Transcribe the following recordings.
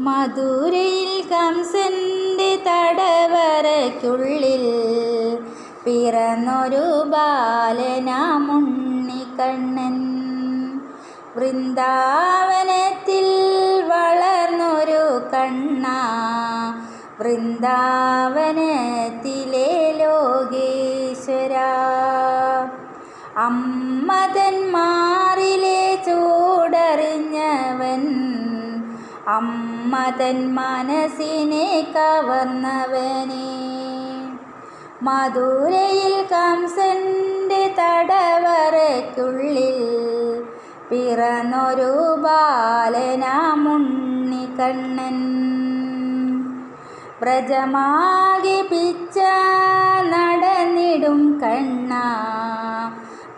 മധുരയിൽ കംസന്റെ തടവരയ്ക്കുള്ളിൽ പിറന്നൊരു ബാലനാമുണ്ണിക്കണ്ണൻ വൃന്ദാവനത്തിൽ വളർന്നൊരു കണ്ണ. വൃന്ദാവനത്തിലെ ലോകേശ്വര. അമ്മതന്മാരിലെ ചൂടറിഞ്ഞവൻ അമ്മതൻ മനസ്സിനെ കവർന്നവനെ. മധുരയിൽ കംസന്റെ തടവറയ്ക്കുള്ളിൽ പിറന്നൊരു ബാലനാമുണ്ണിക്കണ്ണൻ വ്രജമാകെ പിച്ച നടന്നിടും കണ്ണ.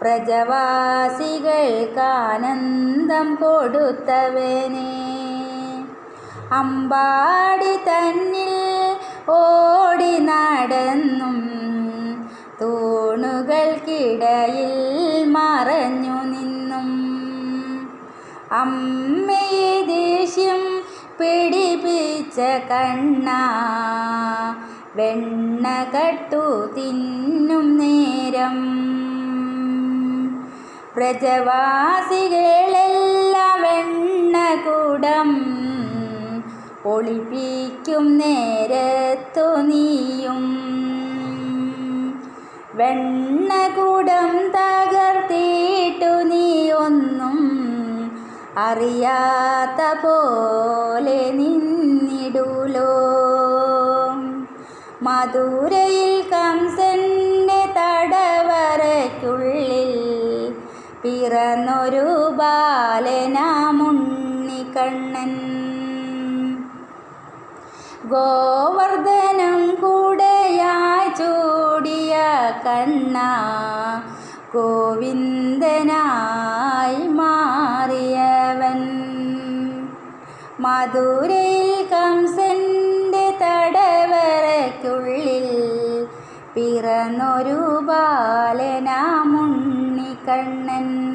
പ്രജവാസികൾക്കാനന്ദം കൊടുത്തവനെ. അമ്പാടി തന്നിൽ ഓടി നടന്നും തൂണുകൾക്കിടയിൽ മറഞ്ഞു നിന്നും. അമ്മയെ ദേഷ്യം പിടിപ്പിച്ച കണ്ണ വെണ്ണ കട്ടു തിന്നും നേരം. പ്രജവാസികളെല്ലാം ഒളിപ്പിക്കും നേരത്തു നീയും. വെണ്ണകൂടം തകർത്തിട്ടു നീ ഒന്നും അറിയാത്ത പോലെ നിന്നിടുലോ. മധുരയിൽ കംസന്റെ തടവറയ്ക്കുള്ളിൽ പിറന്നൊരു ബാലനാമുണ്ണിക്കണ്ണൻ ഗോവർദ്ധനം കൂടെയായി ചൂടിയ കണ്ണ ഗോവിന്ദനായി മാറിയവൻ. മധുരയിൽ കംസന്റെ തടവറയ്ക്കുള്ളിൽ പിറന്നൊരു ബാലനാമുണ്ണിക്കണ്ണൻ